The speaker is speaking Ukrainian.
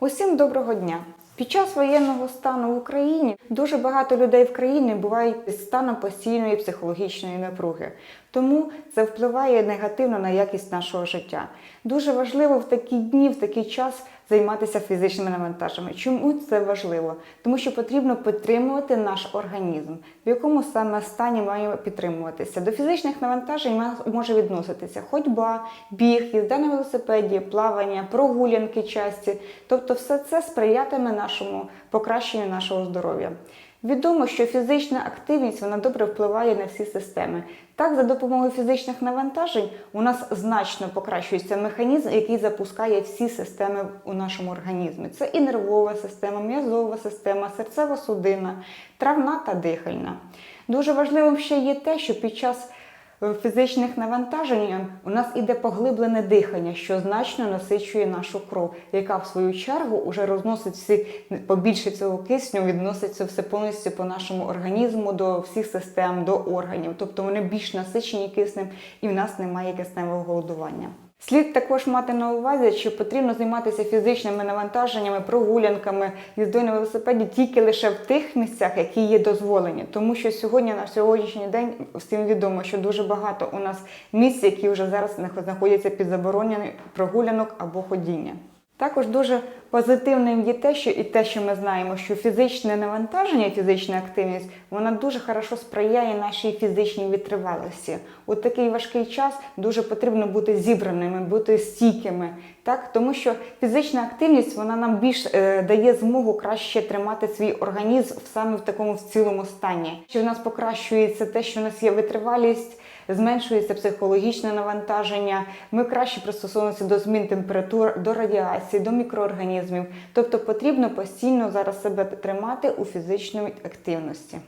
Усім доброго дня! Під час воєнного стану в Україні дуже багато людей в країні бувають із станом постійної психологічної напруги. Тому це впливає негативно на якість нашого життя. Дуже важливо в такі дні, в такий час займатися фізичними навантажами. Чому це важливо? Тому що потрібно підтримувати наш організм, в якому саме стані маємо підтримуватися. До фізичних навантажень може відноситися ходьба, біг, їзда на велосипеді, плавання, прогулянки часті. Тобто, все це сприятиме нашому покращенню нашого здоров'я. Відомо, що фізична активність вона добре впливає на всі системи. Так, за допомогою фізичних навантажень у нас значно покращується механізм, який запускає всі системи у нашому організмі. Це і нервова система, м'язова система, серцево-судина, травна та дихальна. Дуже важливим ще є те, що під час фізичних навантажень у нас іде поглиблене дихання, що значно насичує нашу кров, яка в свою чергу вже розносить всі побільше цього кисню, відноситься все повністю по нашому організму до всіх систем, до органів. Тобто вони більш насичені киснем, і в нас немає кисневого голодування. Слід також мати на увазі, що потрібно займатися фізичними навантаженнями, прогулянками, їздою на велосипеді тільки лише в тих місцях, які є дозволені. Тому що сьогодні на сьогоднішній день всім відомо, що дуже багато у нас місць, які вже зараз знаходяться під забороненням прогулянок або ходіння. Також дуже позитивним є те, що і те, що ми знаємо, що фізичне навантаження, фізична активність, вона дуже хорошо сприяє нашій фізичній витривалості. У такий важкий час дуже потрібно бути зібраними, бути стійкими, так тому що фізична активність вона нам більш е, дає змогу краще тримати свій організм саме в такому в цілому стані. Що в нас покращується те, що в нас є витривалість зменшується психологічне навантаження, ми краще пристосовуємося до змін температур, до радіації, до мікроорганізмів. Тобто потрібно постійно зараз себе тримати у фізичній активності.